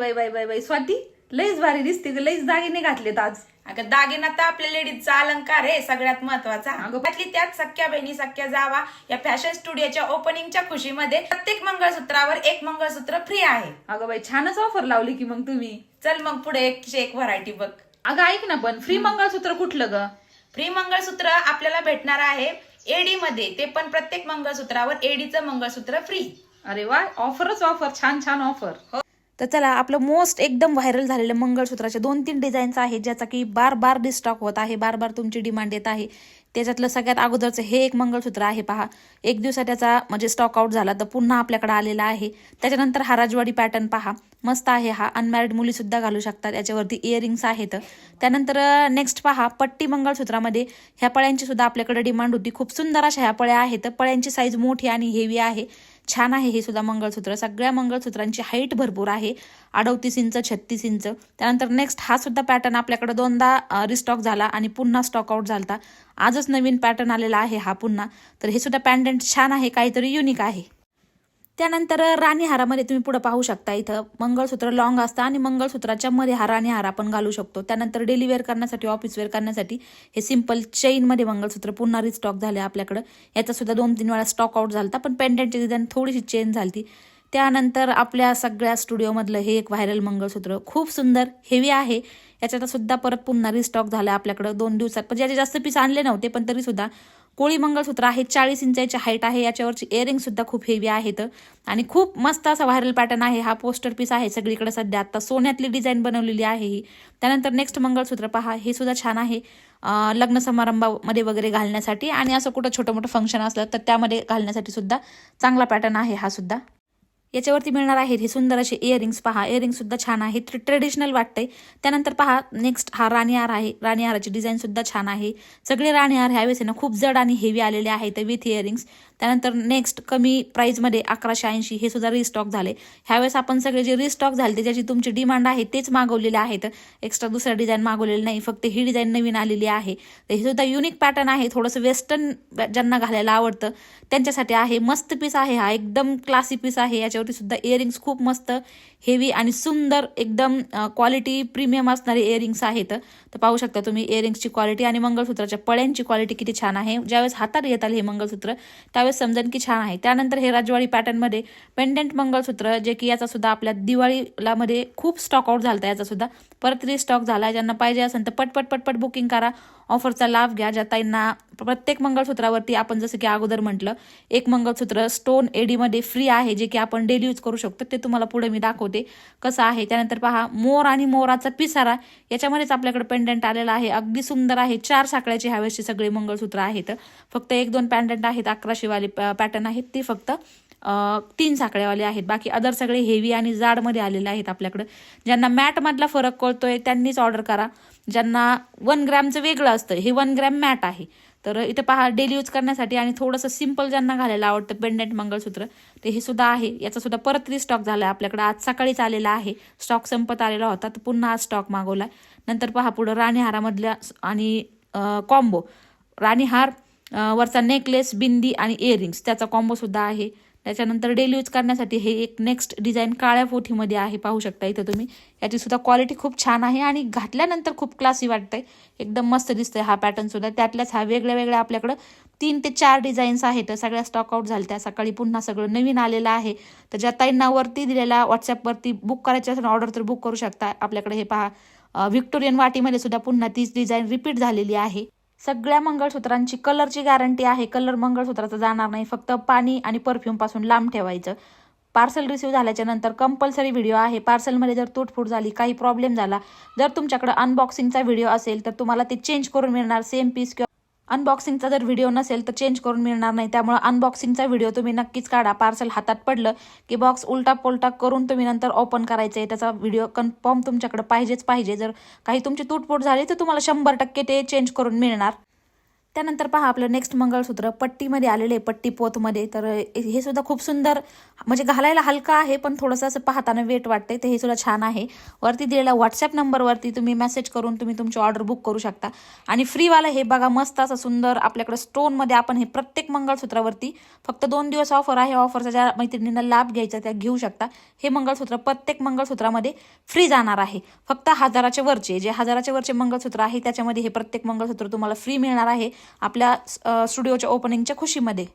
बाई बाई बाई बाई स्वाती लईच भारी दिसते ग, लईच दागिने घातलेत आज. अगं दागिना तर आपल्या लेडीजचा अलंकार आहे सगळ्यात महत्त्वाचा. त्यातली त्यात सख्या बहिणी सख्या जावा या फॅशन स्टुडिओच्या ओपनिंगच्या खुशीमध्ये प्रत्येक मंगळसूत्रावर एक मंगळसूत्र फ्री आहे. अगं बाई छानच ऑफर लावली की मग तुम्ही. चल मग पुढे एकशे एक व्हरायटी बघ. अगं ऐक ना पण फ्री मंगळसूत्र कुठलं ग? फ्री मंगळसूत्र आपल्याला भेटणार आहे एडी मध्ये. ते पण प्रत्येक मंगळसूत्रावर एडीचं मंगळसूत्र फ्री अरे वा ऑफरच ऑफर छान छान ऑफर तर चला आपलं मोस्ट एकदम व्हायरल झालेलं मंगळसूत्राचे दोन तीन डिझाईन्स आहेत ज्याचा की बार बार डिस्टॉक होत आहे बार बार तुमची डिमांड येत आहे. त्याच्यातलं सगळ्यात अगोदरचं हे एक मंगळसूत्र आहे पहा. एक दिवसात त्याचा म्हणजे स्टॉक आउट झाला तर पुन्हा आपल्याकडे आलेला आहे. त्याच्यानंतर हा राजवाडी पॅटर्न पहा. मस्त आहे हा अनमॅरिड मुलीसुद्धा घालू शकतात याच्यावरती इयरिंग्स आहेत. त्यानंतर नेक्स्ट पहा पट्टी मंगळसूत्रामध्ये ह्या पळ्यांची सुद्धा आपल्याकडे डिमांड होती. खूप सुंदर अशा ह्या पळ्या आहेत. पळ्यांची साईज मोठी आणि हेवी आहे. छान आहे हे सुद्धा मंगळसूत्र. सगळ्या मंगळसूत्रांची हाईट भरपूर आहे. अडौतीस इंच छत्तीस इंच. त्यानंतर नेक्स्ट हा सुद्धा पॅटर्न आपल्याकडे दोनदा रिस्टॉक झाला आणि पुन्हा स्टॉक आउट झाला आजच नवीन पॅटर्न आलेला आहे हा पुन्हा. तर हे सुद्धा पॅन्डंट छान आहे काहीतरी युनिक आहे. त्यानंतर राणी हारामध्ये तुम्ही पुढे पाहू शकता इथं मंगळसूत्र लॉंग असतं आणि मंगळसूत्राच्या मध्ये हा राणी हार आपण घालू शकतो. त्यानंतर डेली वेअर करण्यासाठी ऑफिस वेअर करण्यासाठी हे सिंपल चेनमध्ये मंगळसूत्र पुन्हा रिस्टॉक झाले आपल्याकडं. याचा सुद्धा दोन तीन वेळा स्टॉक आउट झाला पण पेंडंटची डिझाईन थोडीशी चेन झाली त्यानंतर आपल्या सगळ्या स्टुडिओमधलं हे एक व्हायरल मंगळसूत्र खूप सुंदर हेवी आहे. याच्यात सुद्धा परत पुन्हा रिस्टॉक झाला आपल्याकडं दोन दिवसात. पण याचे जास्त पीस आणले नव्हते पण तरी सुद्धा कोळी मंगळसूत्र आहे चाळीस इंचाची हाईट आहे याच्यावरची इयरिंग सुद्धा खूप हेवी आहेत. आणि खूप मस्त असा व्हायरल पॅटर्न आहे हा पोस्टर पीस आहे सगळीकडे सध्या. आता सोन्यातली डिझाईन बनवलेली आहे ही. त्यानंतर नेक्स्ट मंगळसूत्र पहा हे सुद्धा छान आहे. लग्न समारंभामध्ये वगैरे घालण्यासाठी. आणि असं कुठं छोटं मोठं फंक्शन असलं तर त्यामध्ये घालण्यासाठी सुद्धा चांगला पॅटर्न आहे हा सुद्धा. याच्यावरती मिळणार आहेत हे सुंदर असे इयरिंग्स पहा. इयरिंग सुद्धा छान आहे ट्रेडिशनल वाटतंय. त्यानंतर पहा नेक्स्ट हा राणीहार आहे. राणीहाराची डिझाईन सुद्धा छान आहे. सगळे राणीहार ह्यावेळेस ना खूप जड आणि हेवी आलेले आहेत विथ इयरिंग्स त्यानंतर नेक्स्ट कमी प्राईजमध्ये अकराशे ऐंशी हे सुद्धा रिस्टॉक झाले. ह्यावेळेस आपण सगळे जे रिस्टॉक झाले ते ज्याची तुमची डिमांड आहे तेच मागवलेले आहेत. एक्स्ट्रा दुसरा डिझाईन मागवलेलं नाही फक्त ही डिझाईन नवीन आलेली आहे. तर हे सुद्धा युनिक पॅटर्न आहे थोडंसं वेस्टर्न ज्यांना घालायला आवडतं त्यांच्यासाठी आहे. मस्त पीस आहे हा एकदम क्लासी पीस आहे. याच्यावरती सुद्धा इयरिंग्स खूप मस्त हेवी आणि सुंदर एकदम क्वालिटी प्रीमियम असणारे इयरिंग्स आहेत. तर पाहू शकता तुम्ही इयरिंग्सची क्वालिटी आणि मंगळसूत्राच्या पळ्यांची क्वालिटी किती छान आहे. ज्यावेळेस हातात येताल हे मंगळसूत्र त्यावेळेस समजेल की छान आहे. त्यानंतर हे राजवाडी पॅटर्नमध्ये पेंडंट मंगळसूत्र जे की याचा सुद्धा आपल्या दिवाळीला मध्ये खूप स्टॉक आउट झाला याचा सुद्धा. परत रिस्टॉक झाला ज्यांना पाहिजे असेल तर पटपट पटपट बुकिंग करा. ऑफरचा लाभ घ्या ज्या ताईंना प्रत्येक मंगळसूत्रावरती आपण जसं की अगोदर म्हटलं एक मंगळसूत्र स्टोन एडीमध्ये फ्री आहे जे की आपण डेली यूज करू शकतो. ते तुम्हाला पुढे मी दाखवते कसं आहे. त्यानंतर पहा मोर आणि मोराचा पिसारा याच्यामध्येच आपल्याकडे पेंडंट आलेला आहे. अगदी सुंदर आहे. चार साखळ्याचे ह्यावेळेसचे सगळे मंगळसूत्र आहेत. फक्त एक दोन पॅन्डंट आहेत अकराशेवाले पॅटर्न आहेत. ते फक्त तीन साखळ्यावाले आहेत. बाकी अदर सगळे हेवी आणि जाडमध्ये आलेले आहेत आपल्याकडं. ज्यांना मॅटमधला फरक कळतोय त्यांनीच ऑर्डर करा. ज्यांना वन ग्रॅमचं वेगळं असतं हे वन ग्रॅम मॅट आहे. तर इथं पहा डेली यूज करण्यासाठी आणि थोडंसं सिंपल ज्यांना घालायला आवडतं पेंडेंट मंगळसूत्र ते हे सुद्धा आहे. याचा सुद्धा परत रिस्टॉक झाला आहे आपल्याकडे आज सकाळीच आलेला आहे. स्टॉक संपत आलेला होता तर पुन्हा आज स्टॉक मागवला. नंतर पहा पुढं राणीहारामधल्या आणि कॉम्बो राणीहार वरचा नेकलेस बिंदी आणि इयरिंग्स त्याचा कॉम्बो सुद्धा आहे. त्याच्यानंतर डेली यूज करण्यासाठी हे एक नेक्स्ट डिझाईन काळ्या पोथीमध्ये आहे पाहू शकता इथं तुम्ही. याची सुद्धा क्वालिटी खूप छान आहे आणि घातल्यानंतर खूप क्लासी वाटतंय. एकदम मस्त दिसतंय हा पॅटर्न सुद्धा. त्यातल्याच हा वेगळ्या वेगळ्या आपल्याकडं तीन ते चार डिझाईन्स आहेत. सगळ्या स्टॉकआउट झाल्या त्या सकाळी पुन्हा सगळं नवीन आलेलं आहे. तर ज्या ताईंना वरती दिलेला व्हॉट्सअपवरती बुक करायची असेल ऑर्डर तर बुक करू शकता. आपल्याकडे हे पहा व्हिक्टोरियन वाटीमध्ये सुद्धा पुन्हा तीच डिझाईन रिपीट झालेली आहे. सगळ्या मंगळसूत्रांची कलरची गॅरंटी आहे. कलर मंगळसूत्राचं जाणार नाही. फक्त पाणी आणि परफ्यूमपासून लांब ठेवायचं. पार्सल रिसिव्ह झाल्याच्यानंतर कंपल्सरी व्हिडिओ आहे. पार्सलमध्ये जर तुटफूट झाली काही प्रॉब्लेम झाला जर तुमच्याकडे अनबॉक्सिंगचा व्हिडिओ असेल तर तुम्हाला ते चेंज करून मिळणार. सेम पीस किंवा अनबॉक्सिंगचा जर व्हिडिओ नसेल तर चेंज करून मिळणार नाही. त्यामुळे अनबॉक्सिंगचा व्हिडिओ तुम्ही नक्कीच काढा. पार्सल हातात पडलं की बॉक्स उलटा पोलटा करून तुम्ही नंतर ओपन करायचं आहे त्याचा व्हिडिओ कन्फर्म तुमच्याकडे पाहिजेच पाहिजे. जर काही तुमची तुटपूट झाली तर तुम्हाला शंभर टक्के ते चेंज करून मिळणार. त्यानंतर पहा आपलं नेक्स्ट मंगळसूत्र पट्टीमध्ये आलेले आहे पट्टी पोतमध्ये. तर हे सुद्धा खूप सुंदर म्हणजे घालायला हलका आहे पण थोडंसं असं पाहताना वेट वाटते तर हे सुद्धा छान आहे. वरती दिलेल्या व्हॉट्सअप नंबरवरती तुम्ही मेसेज करून तुम्ही तुमची ऑर्डर बुक करू शकता. आणि फ्रीवाला हे बघा मस्त असं सुंदर आपल्याकडे स्टोनमध्ये आपण हे प्रत्येक मंगळसूत्रावरती फक्त दोन दिवस ऑफर आहे. ऑफरचा ज्या मैत्रिणींना लाभ घ्यायचा त्या घेऊ शकता. हे मंगळसूत्र प्रत्येक मंगळसूत्रामध्ये फ्री जाणार आहे. फक्त हजाराच्या वरचे जे हजाराच्या वरचे मंगळसूत्र आहे त्याच्यामध्ये हे प्रत्येक मंगळसूत्र तुम्हाला फ्री मिळणार आहे. आपल्या स्टुडिओच्या ओपनिंगच्या खुशीमध्ये.